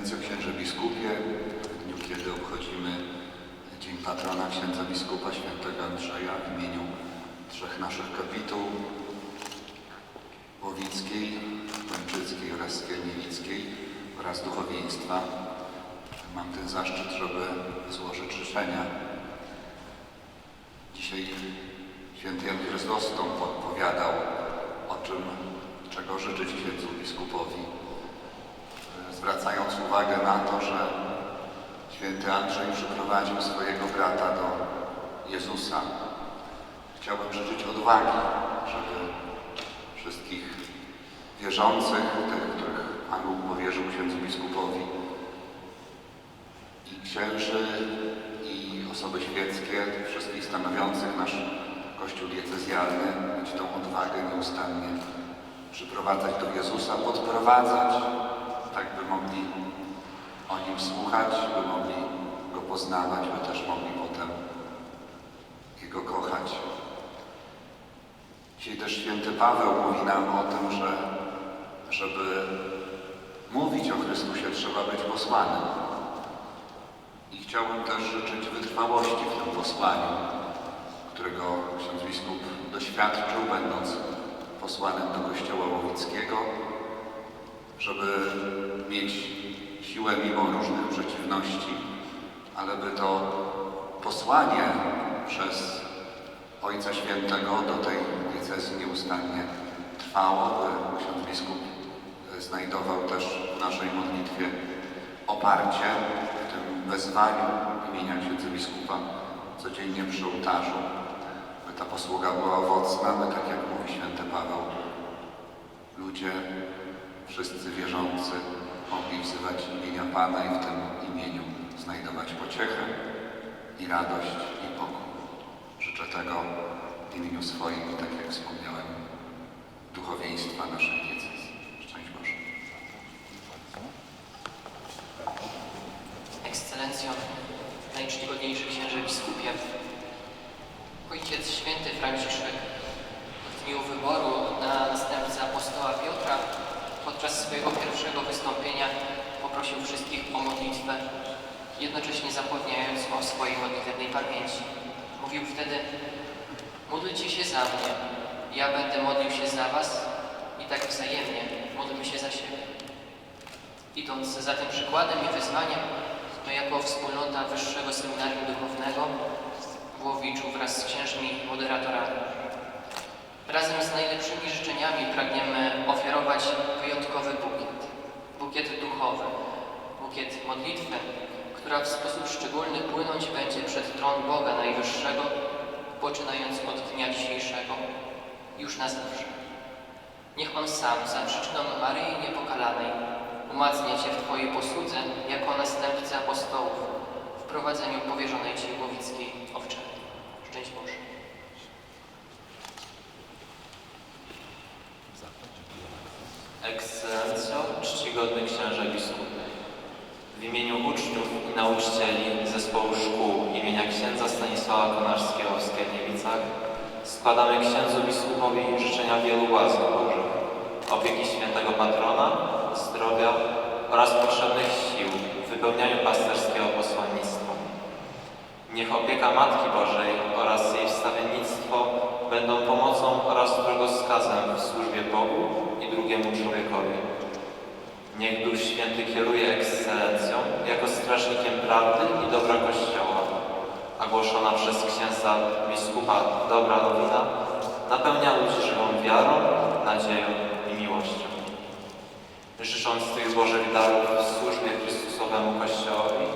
Ekscelencjo księże biskupie, w dniu kiedy obchodzimy Dzień Patrona księdza biskupa świętego Andrzeja w imieniu trzech naszych kapituł Łowickiej, Łęczyckiej oraz Kielniewickiej oraz duchowieństwa mam ten zaszczyt, żeby złożyć życzenia. Dzisiaj święty Jan Chryzostom podpowiadał o czym, czego życzyć księdzu biskupowi zwracając uwagę na to, że święty Andrzej przyprowadził swojego brata do Jezusa. Chciałbym życzyć odwagi, żeby wszystkich wierzących, tych, których Pan Bóg powierzył księdzu biskupowi, i księży, i osoby świeckie, wszystkich stanowiących nasz Kościół diecezjalny, mieć tą odwagę nieustannie przyprowadzać do Jezusa, podprowadzać, tak by mogli o Nim słuchać, by mogli Go poznawać, by też mogli potem Jego kochać. Dzisiaj też święty Paweł mówi nam o tym, że żeby mówić o Chrystusie trzeba być posłanym. I chciałbym też życzyć wytrwałości w tym posłaniu, którego ksiądz biskup doświadczył, będąc posłanym do Kościoła Łowickiego, żeby mieć siłę mimo różnych przeciwności, ale by to posłanie przez Ojca Świętego do tej diecezji nieustannie trwało, by ksiądz biskup znajdował też w naszej modlitwie oparcie w tym wezwaniu imienia księdza biskupa codziennie przy ołtarzu, by ta posługa była owocna, by tak jak mówi święty Paweł, ludzie wszyscy wierzący mogli wzywać imienia Pana i w tym imieniu znajdować pociechę i radość i pokój. Życzę tego w imieniu swoim i tak jak wspomniałem, duchowieństwa naszej diecezji. Szczęść Boże. Ekscelencjo, najczcigodniejszy księże biskupie, Ojciec Święty Franciszek w dniu wyboru na następcę apostoła Piotra podczas swojego pierwszego wystąpienia poprosił wszystkich o modlitwę, jednocześnie zapewniając o swojej modlitewnej pamięci. Mówił wtedy, módlcie się za mnie, ja będę modlił się za was i tak wzajemnie módlmy się za siebie. Idąc za tym przykładem i wyzwaniem, my jako wspólnota Wyższego Seminarium Duchownego w Łowiczu wraz z księżmi moderatorami razem z najlepszymi życzeniami pragniemy ofiarować wyjątkowy bukiet. Bukiet duchowy, bukiet modlitwy, która w sposób szczególny płynąć będzie przed tron Boga Najwyższego, poczynając od dnia dzisiejszego, już na zawsze. Niech On sam za przyczyną Maryi Niepokalanej umacnia Cię w Twojej posłudze jako następcy apostołów w prowadzeniu powierzonej Ci łowickiej owczarni. Szczęść Boże. Ekscelencjo, czcigodny księże biskupy. W imieniu uczniów i nauczycieli Zespołu Szkół imienia księdza Stanisława Konarskiego w Skierniewicach składamy księdzu biskupowi życzenia wielu łask Bożych, opieki świętego patrona, zdrowia oraz potrzebnych sił w wypełnianiu pasterskiego posłannictwa. Niech opieka Matki Bożej oraz jej wstawiennictwo będą pomocą oraz drogowskazem w służbie Bogu i drugiemu człowiekowi. Niech Duch Święty kieruje ekscelencją jako strażnikiem prawdy i dobra Kościoła, a głoszona przez księdza biskupa dobra nowina napełnia ludzi żywą wiarą, nadzieją i miłością. Życząc tych Bożych darów w służbie Chrystusowemu Kościołowi,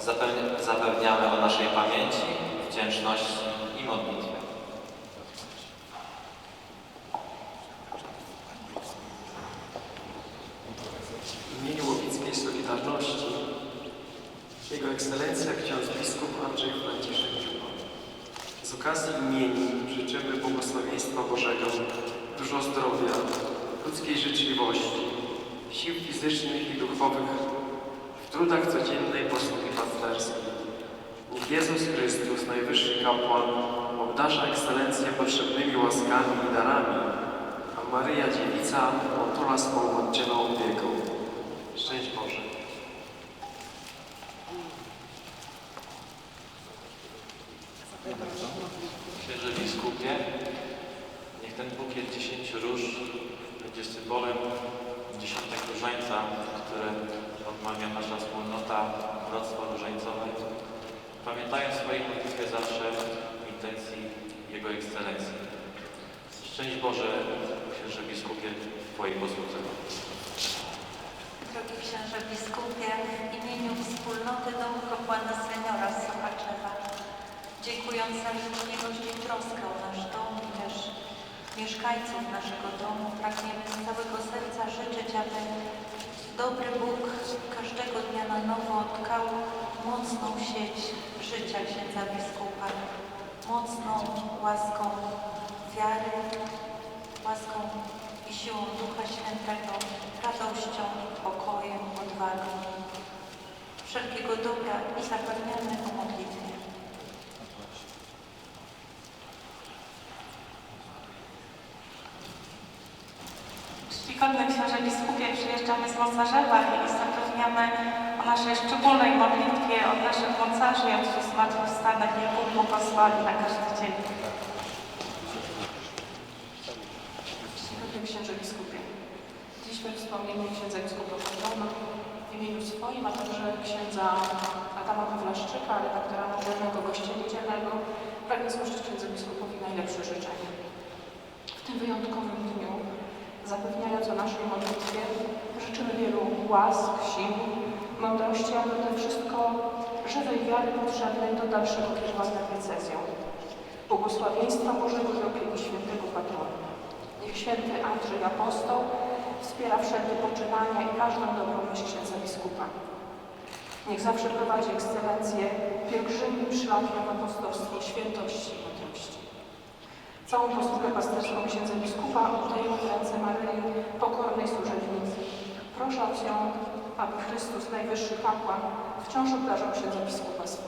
zapewni- zapewniamy o naszej pamięci, wdzięczności i modlitwie. W imieniu Łowickiej Solidarności Jego Ekscelencja ksiądz biskup Andrzej Franciszek Dziuba. Z okazji imienin życzymy błogosławieństwa Bożego, dużo zdrowia, ludzkiej życzliwości, sił fizycznych i duchowych w trudach codziennej posługi pasterskiej. Niech Jezus Chrystus, Najwyższy Kapłan, obdarza Ekscelencję potrzebnymi łaskami i darami, a Maryja Dziewica otula swą oddzielną opieką. Szczęść Boże. Księże biskupie, niech ten bukiet dziesięciu róż będzie symbolem dziesiątek różańca, które odmawia nasza wspólnota Wrocław Różańcowej, pamiętając swojej modlitwie zawsze intencji Jego Ekscelencji. Szczęść Boże, księże biskupie, Twojej posłudze. Drogi księże biskupie, w imieniu wspólnoty domu kapłana seniora dziękując za życzliwość i troskę o nasz dom i też mieszkańców naszego domu, pragniemy z całego serca życzyć, aby dobry Bóg każdego dnia na nowo tkał mocną sieć życia księdza biskupa, mocną łaską wiary, łaską i siłą Ducha Świętego, radością, pokojem, odwagą. Wszelkiego dobra i zapewniamy o. Czcigodny książę biskupie, przyjeżdżamy z Mocarzewa i zapewniamy o naszej szczególnej modlitwie od naszych mocarzy i od zmartwychwstanych i Bóg błogosławi na każdy dzień. Czcigodny księże biskupie, dziś we wspomnieniu księdza biskupa Fondona w imieniu swoim, a także księdza Adama Pawlaszczyka, redaktora naczelnego Gościa Niedzielnego, pragnę złożyć księdzu biskupowi najlepsze życzenia. W tym wyjątkowym dniu, zapewniając o naszej modlitwie, życzymy wielu łask, sił, mądrości, a przede wszystko żywej wiary potrzebnej do dalszego kierowania diecezją. Błogosławieństwa Bożego i opieki świętego patrona. Niech święty Andrzej Apostoł wspiera wszelkie poczynania i każdą dobrą myśl księdza biskupa. Niech zawsze prowadzi ekscelencję pielgrzymim szlakiem w apostolstwie świętości. Całą posługę pasterską księdza biskupa oddajemy w ręce Maryi, pokornej służebnicy, prosząc ją, aby Chrystus, najwyższy kapłan, wciąż obdarzał księdza biskupa swoim